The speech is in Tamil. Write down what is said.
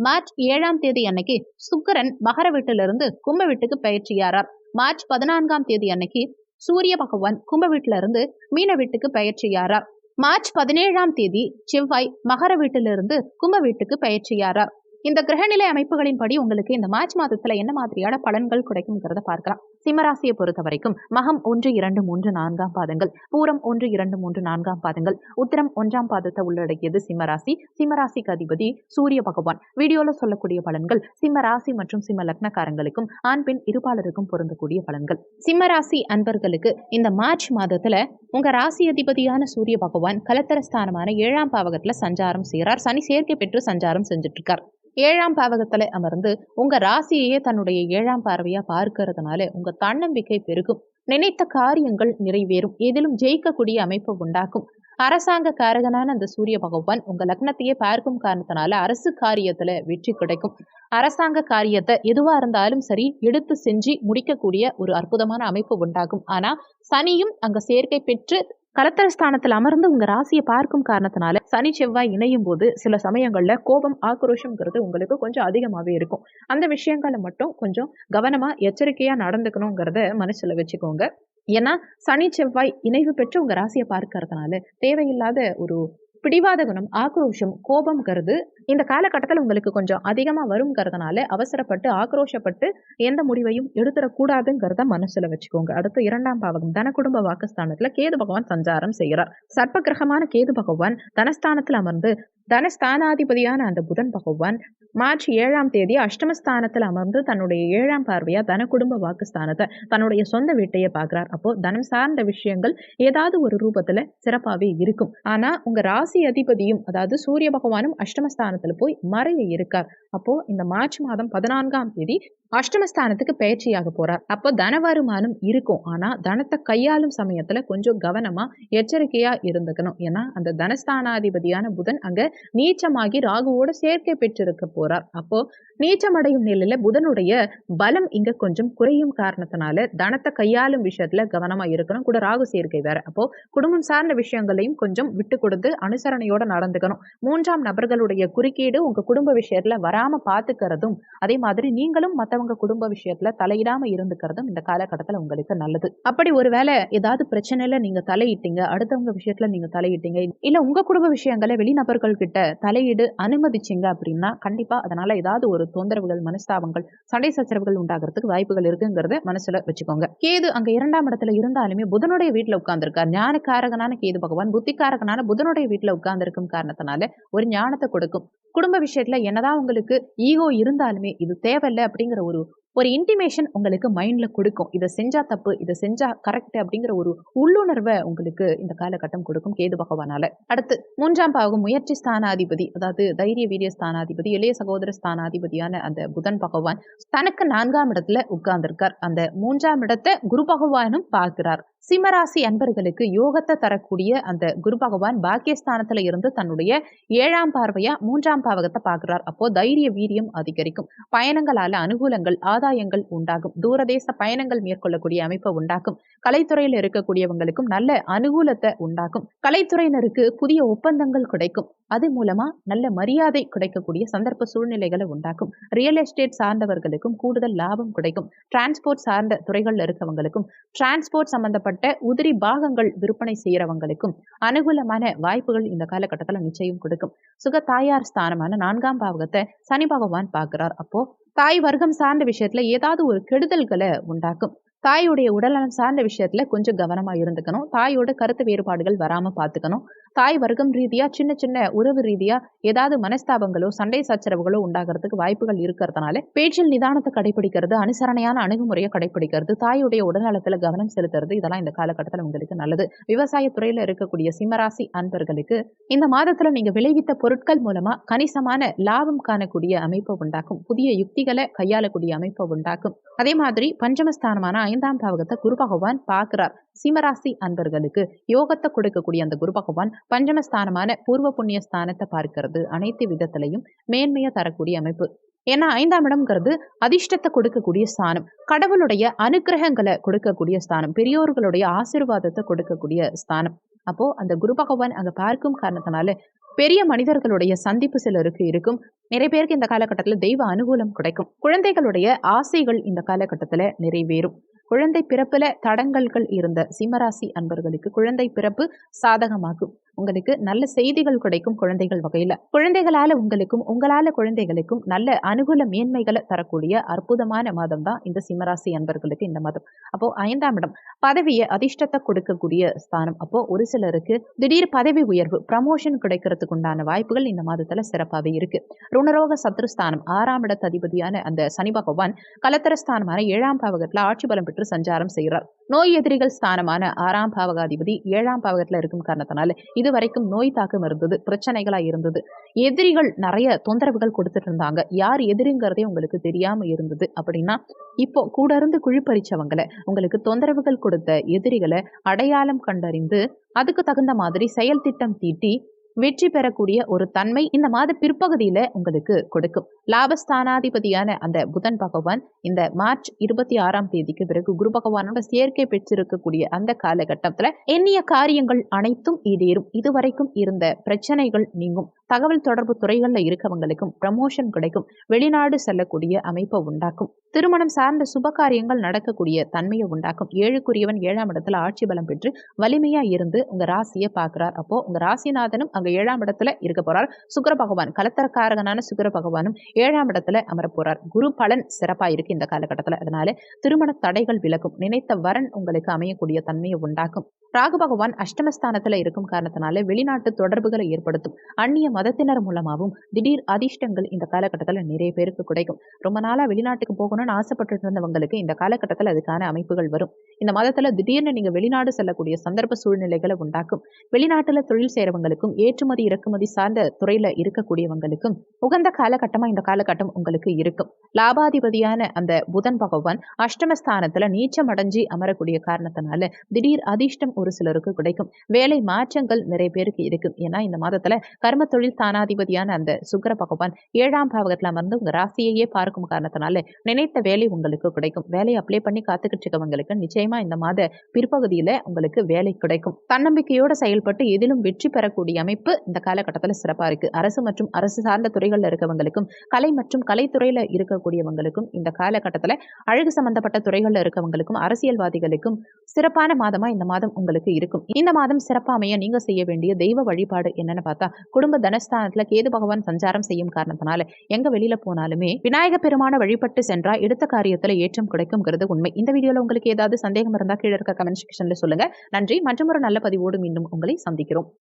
மார்ச் ஏழாம் தேதி அன்னைக்கு சுக்கரன் மகர வீட்டிலிருந்து கும்ப வீட்டுக்கு பயிற்சியாரார். மார்ச் பதினான்காம் தேதி அன்னைக்கு சூரிய பகவான் கும்ப வீட்டில இருந்து மீன வீட்டுக்கு பயிற்சியாரார். மார்ச் பதினேழாம் தேதி செவ்வாய் மகர வீட்டிலிருந்து கும்ப வீட்டுக்கு பயிற்சியாரார். இந்த கிரகநிலை அமைப்புகளின்படி உங்களுக்கு இந்த மார்ச் மாதத்துல என்ன மாதிரியான பலன்கள் கிடைக்கும்ங்கிறத பார்க்கலாம். சிம்மராசியை பொறுத்த வரைக்கும் மகம் ஒன்று இரண்டு மூன்று நான்காம் பாதங்கள். பூரம் ஒன்று இரண்டு மூன்று நான்காம் பாதங்கள். உத்தரம் ஒன்றாம் பாதத்தை உள்ளடக்கியது சிம்மராசி. சிம்மராசிக்கு அதிபதி சூரிய பகவான். வீடியோல சொல்லக்கூடிய பலன்கள் சிம்ம ராசி மற்றும் சிம்ம லக்னக்காரங்களுக்கும் ஆண் பெண் இருபாலருக்கும் பொருந்தக்கூடிய பலன்கள். சிம்மராசி அன்பர்களுக்கு இந்த மார்ச் மாதத்துல உங்க ராசி அதிபதியான சூரிய பகவான் கலத்தரஸ்தானமான ஏழாம் பாவகத்துல சஞ்சாரம் செய்கிறார் சனி சேர்க்கை பெற்று சஞ்சாரம் செஞ்சுட்டு இருக்கார் ஏழாம் பாவகத்துல அமர்ந்து உங்க ராசியையே தன்னுடைய ஏழாம் பார்வையா பார்க்கறதுனால உங்க தன்னம்பிக்கை பெருகும். நினைத்த காரியங்கள் நிறைவேறும். எதிலும் ஜெயிக்கக்கூடிய அமைப்பு உண்டாக்கும். அரசாங்க காரகனான அந்த சூரிய பகவான் உங்க லக்னத்தையே பார்க்கும் காரணத்தினால அரசு காரியத்துல வெற்றி கிடைக்கும். அரசாங்க காரியத்தை எதுவா இருந்தாலும் சரி எடுத்து செஞ்சு முடிக்கக்கூடிய ஒரு அற்புதமான அமைப்பு உண்டாகும். ஆனா சனியும் அங்க சேர்க்கை பெற்று கலத்தரஸ்தானத்தில் அமர்ந்து உங்க ராசியை பார்க்கும் காரணத்தினால சனி செவ்வாய் இணையும் போது சில சமயங்கள்ல கோபம் ஆக்ரோஷம்ங்கிறது உங்களுக்கு கொஞ்சம் அதிகமாகவே இருக்கும். அந்த விஷயங்களை மட்டும் கொஞ்சம் கவனமா எச்சரிக்கையா நடந்துக்கணுங்கிறத மனசுல வச்சுக்கோங்க. ஏன்னா சனி செவ்வாய் இணைவு பெற்று உங்க ராசியை பார்க்கறதுனால தேவையில்லாத ஒரு பிடிவாத குணம் ஆக்ரோஷம் கோபம்ங்கிறது இந்த காலகட்டத்தில் உங்களுக்கு கொஞ்சம் அதிகமாக வருங்கிறதுனால அவசரப்பட்டு ஆக்ரோஷப்பட்டு எந்த முடிவையும் எடுத்துடக்கூடாதுங்கிறத மனசுல வச்சுக்கோங்க. அடுத்து இரண்டாம் பாவகம் தன குடும்ப வாக்குஸ்தானத்துல கேது பகவான் சஞ்சாரம் செய்கிறார் சர்ப்ப கிரகமான கேது பகவான் தனஸ்தானத்தில் அமர்ந்து தனஸ்தானாதிபதியான அந்த புதன் பகவான் மார்ச் ஏழாம் தேதி அஷ்டமஸ்தானத்தில் அமர்ந்து தன்னுடைய ஏழாம் பார்வையா தன குடும்ப வாக்குஸ்தானத்தை தன்னுடைய சொந்த வீட்டையே பார்க்கிறார். அப்போ தனம் சார்ந்த விஷயங்கள் ஏதாவது ஒரு ரூபத்துல சிறப்பாகவே இருக்கும். ஆனா உங்க ராசி அதிபதியும் அதாவது சூரிய பகவானும் அஷ்டமஸ்தானத்துல போய் மறைய இருக்கார். அப்போ இந்த மார்ச் மாதம் பதினான்காம் தேதி அஷ்டமஸ்தானத்துக்கு பயிற்சியாக போறார். அப்போ தன வருமானம் இருக்கும். ஆனா தனத்தை கையாளும் சமயத்துல கொஞ்சம் கவனமா எச்சரிக்கையா இருந்துக்கணும். ஏன்னா அந்த தனஸ்தானாதிபதியான புதன் அங்க நீச்சமாகி ராகுவோட சேர்க்கை பெற்றிருக்க போறார். அப்போ நீச்சமடையும் நிலையில புதனுடைய பலம் இங்க கொஞ்சம் குறையும் காரணத்தினால தனத்தை கையாளும் விஷயத்துல கவனமா இருக்கணும். கூட ராகு சேர்க்கை வேற. அப்போ குடும்பம் சார்ந்த விஷயங்களையும் கொஞ்சம் விட்டு கொடுத்து அனுசரணையோட நடந்துக்கணும். மூன்றாம் நபர்களுடைய குறுக்கீடு உங்க குடும்ப விஷயத்துல வராம பாத்துக்கிறதும் அதே மாதிரி நீங்களும் மற்றவங்க குடும்ப விஷயத்துல தலையிடாம இருந்துக்கிறதும் இந்த காலகட்டத்துல உங்களுக்கு நல்லது. அப்படி ஒருவேளை ஏதாவது பிரச்சனையில நீங்க தலையிட்டீங்க அடுத்தவங்க விஷயத்துல நீங்க தலையிட்டீங்க இல்ல உங்க குடும்ப விஷயங்களை வெளிநபர்கள் கிட்ட தலையீடு அனுமதிச்சீங்க அப்படின்னா கண்டிப்பா அதனால ஏதாவது ஒரு தொந்தரவுகள் மனஸ்தாபங்கள் சண்டை சச்சரவுகள் உண்டாகிறதுக்கு வாய்ப்புகள் இருக்குங்கிறத மனசுல வச்சுக்கோங்க. கேது அங்க இரண்டாம் இடத்துல இருந்தாலுமே புதனுடைய வீட்டுல உட்கார்ந்துருக்கார். ஞானக்காரகனான கேது பகவான் புத்திக்காரகனான புதனுடைய வீட்டுல உட்கார்ந்துருக்கும் காரணத்தினால ஒரு ஞானத்தை கொடுக்கும். குடும்ப விஷயத்துல என்னதான் உங்களுக்கு ஈகோ இருந்தாலுமே இது தேவையில்லை அப்படிங்கிற ஒரு ஒரு இன்டிமேஷன் உங்களுக்கு மைண்ட்ல கொடுக்கும். இதை செஞ்சா தப்பு இதை செஞ்சா கரெக்ட் அப்படிங்கிற ஒரு உள்ளுணர்வை உங்களுக்கு இந்த காலகட்டம் கொடுக்கும் கேது பகவானால. அடுத்து மூன்றாம் பாவம் முயற்சி ஸ்தானாதிபதி. அதாவது தைரிய வீரிய ஸ்தானாதிபதி இளைய சகோதர ஸ்தானாதிபதியான அந்த புதன் பகவான் தனக்கு நான்காம் இடத்துல உட்கார்ந்திருக்கார். அந்த மூன்றாம் இடத்தை குரு பகவானும் பார்க்கிறார். சிம்மராசி அன்பர்களுக்கு யோகத்தை தரக்கூடிய அந்த குரு பகவான் பாக்கியஸ்தானத்துல இருந்து தன்னுடைய ஏழாம் பார்வையா மூன்றாம் பாவகத்தை பார்க்கிறார். அப்போ தைரிய வீரியம் அதிகரிக்கும். பயணங்களால அனுகூலங்கள் ஆதாயங்கள் உண்டாகும். தூரதேச பயணங்கள் மேற்கொள்ளக்கூடிய அமைப்பை உண்டாக்கும். கலைத்துறையில் இருக்கக்கூடியவங்களுக்கும் நல்ல அனுகூலத்தை உண்டாக்கும். கலைத்துறையினருக்கு புதிய ஒப்பந்தங்கள் கிடைக்கும். அது மூலமா நல்ல மரியாதை கிடைக்கக்கூடிய சந்தர்ப்ப சூழ்நிலைகளை உண்டாக்கும். ரியல் எஸ்டேட் சார்ந்தவர்களுக்கும் கூடுதல் லாபம் கிடைக்கும். டிரான்ஸ்போர்ட் சார்ந்த துறைகள்ல இருக்கவங்களுக்கும் டிரான்ஸ்போர்ட் சம்பந்தப்பட்ட உதிரி பாகங்கள் விற்பனை செய்யறவங்களுக்கும் அனுகூலமான வாய்ப்புகள் இந்த காலகட்டத்தில் நிச்சயம் கொடுக்கும். சுக தாயார் ஸ்தானமான நான்காம் பாவகத்தை சனி பகவான் பார்க்கிறார். அப்போ தாய் வர்க்கம் சார்ந்த விஷயத்துல ஏதாவது ஒரு கெடுதல்களை உண்டாக்கும். தாயுடைய உடல்நலம் சார்ந்த விஷயத்துல கொஞ்சம் கவனமா இருந்துக்கணும். தாயோட கருத்து வேறுபாடுகள் வராம பாத்துக்கணும். தாய் வர்க்கம் ரீதியா சின்ன சின்ன உறவு ரீதியா ஏதாவது மனஸ்தாபங்களோ சண்டை சச்சரவுகளோ உண்டாகிறதுக்கு வாய்ப்புகள் இருக்கிறதுனால பேச்சில் நிதானத்தை கடைபிடிக்கிறது அனுசரணையான அணுகுமுறையை கடைபிடிக்கிறது தாயுடைய உடல்நலத்துல கவனம் செலுத்துறது இதெல்லாம் இந்த காலகட்டத்தில் உங்களுக்கு நல்லது. விவசாய துறையில இருக்கக்கூடிய சிம்மராசி அன்பர்களுக்கு இந்த மாதத்துல நீங்க விளைவித்த பொருட்கள் மூலமா கணிசமான லாபம் காணக்கூடிய அமைப்பை உண்டாக்கும். புதிய யுக்திகளை கையாளக்கூடிய அமைப்பை உண்டாக்கும். அதே மாதிரி பஞ்சமஸ்தானமான ஐந்தாம் பாவகத்தை குரு பகவான் பார்க்கிறார். சிம்மராசி அன்பர்களுக்கு யோகத்தை கொடுக்கக்கூடிய அந்த குரு பகவான் பஞ்சமஸ்தானமான பூர்வ புண்ணிய ஸ்தானத்தை பார்க்கிறது. அனைத்து விதத்திலையும் மேன்மையை தரக்கூடிய அமைப்பு. ஏன்னா ஐந்தாம் இடம்ங்கிறது அதிர்ஷ்டத்தை கொடுக்கக்கூடிய ஸ்தானம். கடவுளுடைய அனுகிரகங்களை கொடுக்கக்கூடிய ஸ்தானம். பெரியோர்களுடைய ஆசிர்வாதத்தை கொடுக்கக்கூடிய ஸ்தானம். அப்போ அந்த குரு பகவான் அங்க பார்க்கும் காரணத்தினால பெரிய மனிதர்களுடைய சந்திப்பு சிலருக்கு இருக்கும். நிறைய பேருக்கு இந்த காலகட்டத்தில் தெய்வ அனுகூலம் கிடைக்கும். குழந்தைகளுடைய ஆசைகள் இந்த காலகட்டத்தில் நிறைவேறும். குழந்தை பிறப்புல தடங்கல்கள் இருந்த சிம்மராசி அன்பர்களுக்கு குழந்தை பிறப்பு சாதகமாகும். உங்களுக்கு நல்ல செய்திகள் கிடைக்கும் குழந்தைகள் வகையில. குழந்தைகளால உங்களுக்கும் உங்களால குழந்தைகளுக்கும் நல்ல அனுகூல மேன்மைகளை தரக்கூடிய அற்புதமான மாதம் தான் இந்த சிம்மராசி அன்பர்களுக்கு இந்த மாதம். அப்போ ஐந்தாம் இடம் பதவியை அதிர்ஷ்டத்தை கொடுக்கக்கூடிய ஸ்தானம். அப்போ ஒரு சிலருக்கு திடீர் பதவி உயர்வு ப்ரமோஷன் கிடைக்கிறதுக்கு உண்டான வாய்ப்புகள் இந்த மாதத்துல சிறப்பாகவே இருக்கு. ருணரோக சத்ருஸ்தானம் ஆறாம் இடத்து அதிபதியான அந்த சனி பகவான் கலத்தரஸ்தானமான ஏழாம் பாவகத்துல ஆட்சி பலம் பெற்று சஞ்சாரம் செய்கிறார் நோய் எதிரிகள் ஸ்தானமான ஆறாம் பாவகாதிபதி ஏழாம் பாவகத்தில் இருக்கும் காரணத்தினால இதுவரைக்கும் நோய் தாக்கம் இருந்தது பிரச்சனைகளா இருந்தது. எதிரிகள் நிறைய தொந்தரவுகள் கொடுத்துட்டு இருந்தாங்க. யார் எதிரிங்கிறதே உங்களுக்கு தெரியாம இருந்தது அப்படின்னா இப்போ கூட இருந்து குழிப்பறிச்சவங்களை உங்களுக்கு தொந்தரவுகள் கொடுத்த எதிரிகளை அடையாளம் கண்டறிந்து அதுக்கு தகுந்த மாதிரி செயல் திட்டம் தீட்டி வெற்றி பெறக்கூடிய ஒரு தன்மை இந்த மாத பிற்பகுதியில உங்களுக்கு கொடுக்கும். லாபஸ்தானாதிபதியான அந்த புதன் பகவான் இந்த மார்ச் இருபத்தி ஆறாம் தேதிக்கு பிறகு குரு பகவானோட சேர்க்கை பெற்றிருக்கக்கூடிய அந்த காலகட்டத்துல எண்ணிய காரியங்கள் அனைத்தும் ஈடேறும். இதுவரைக்கும் இருந்த பிரச்சனைகள் நீங்கும். தகவல் தொடர்பு துறைகள்ல இருக்கவங்களுக்கும் ப்ரமோஷன் கிடைக்கும். வெளிநாடு செல்லக்கூடிய அமைப்பை உண்டாக்கும். திருமணம் சார்ந்த சுப காரியங்கள் நடக்கக்கூடிய தன்மையை உண்டாக்கும். ஏழுக்குரியவன் ஏழாம் இடத்துல ஆட்சி பலம் பெற்று வலிமையா இருந்து உங்க ராசியை பார்க்கிறார். அப்போ உங்க ராசிநாதனும் அங்க ஏழாம் இடத்துல இருக்க போறார். சுக்கர பகவான் கலத்தரக்காரகனான சுக்கர பகவானும் ஏழாம் இடத்துல அமர போறார். குரு பலன் சிறப்பா இருக்கு இந்த காலகட்டத்துல. அதனால திருமண தடைகள் விலகும். நினைத்த வரன் உங்களுக்கு அமையக்கூடிய தன்மையை உண்டாக்கும். ராகு பகவான் அஷ்டமஸ்தானத்துல இருக்கும் காரணத்தினால வெளிநாட்டு தொடர்புகளை ஏற்படுத்தும். அந்நிய மதத்தினர் மூலமாகவும் திடீர் அதிர்ஷ்டங்கள் இந்த காலகட்டத்தில் நிறைய பேருக்கு கிடைக்கும். ரொம்ப நாளா வெளிநாட்டுக்கு போகணும்னு ஆசைப்பட்டு இருந்தவங்களுக்கு இந்த காலகட்டத்தில் அதுக்கான அமைப்புகள் வரும். இந்த மதத்துல திடீர்னு நீங்க வெளிநாடு செல்லக்கூடிய சந்தர்ப்ப சூழ்நிலைகளை உண்டாக்கும். வெளிநாட்டுல தொழில் செய்யறவங்களுக்கும் ஏ ஏற்றுமதி இறக்குமதி சார்ந்த துறையில இருக்கக்கூடியவங்களுக்கும் உகந்த காலகட்டமா இந்த காலகட்டம் உங்களுக்கு இருக்கும். லாபாதிபதியான அந்த புதன் பகவான் அஷ்டமஸ்தானத்துல நீச்சம் அடைஞ்சி அமரக்கூடிய காரணத்தினால திடீர் அதிர்ஷ்டம் ஒரு சிலருக்கு கிடைக்கும். வேலை மாற்றங்கள் நிறைய பேருக்கு இருக்கும். ஏன்னா இந்த மாதத்துல கர்ம தொழில் தானாதிபதியான அந்த சுக்கர பகவான் ஏழாம் பாவகத்துல அமர்ந்து உங்க ராசியையே பார்க்கும் காரணத்தினால நினைத்த வேலை உங்களுக்கு கிடைக்கும். வேலையை அப்ளை பண்ணி காத்துக்கிட்டு இருக்கவங்களுக்கு நிச்சயமா இந்த மாத பிற்பகுதியில உங்களுக்கு வேலை கிடைக்கும். தன்னம்பிக்கையோட செயல்பட்டு எதிலும் வெற்றி பெறக்கூடிய அமைப்பு இந்த காலகட்டத்தில் சிறப்பா இருக்கு. அரசு மற்றும் அரசு சார்ந்த துறைகளில் இருக்கவங்களுக்கும் கலை மற்றும் கலைத்துறையில இருக்கக்கூடியவங்களுக்கும் இந்த காலகட்டத்தில் அழகு சம்பந்தப்பட்ட துறைகள்ல இருக்கவங்களுக்கும் அரசியல்வாதிகளுக்கும் சிறப்பான மாதமா இந்த மாதம் உங்களுக்கு இருக்கும். இந்த மாதம் சிறப்பாமைய நீங்கள் நீங்க செய்ய வேண்டிய தெய்வ வழிபாடு என்னன்னு பார்த்தா குடும்ப தனஸ்தானத்துல கேது பகவான் சஞ்சாரம் செய்யும் காரணத்தினால எங்க வெளியில போனாலுமே விநாயக பெருமான வழிபட்டு சென்றால் எடுத்த காரியத்துல ஏற்றம் கிடைக்கும்ங்கிறது உண்மை. இந்த வீடியோவில் உங்களுக்கு ஏதாவது சந்தேகம் இருந்தா கீழே இருக்க கமெண்ட் செக்ஷனில் சொல்லுங்க. நன்றி. மற்றும் ஒரு நல்ல பதிவோடு மீண்டும் உங்களை சந்திக்கிறோம்.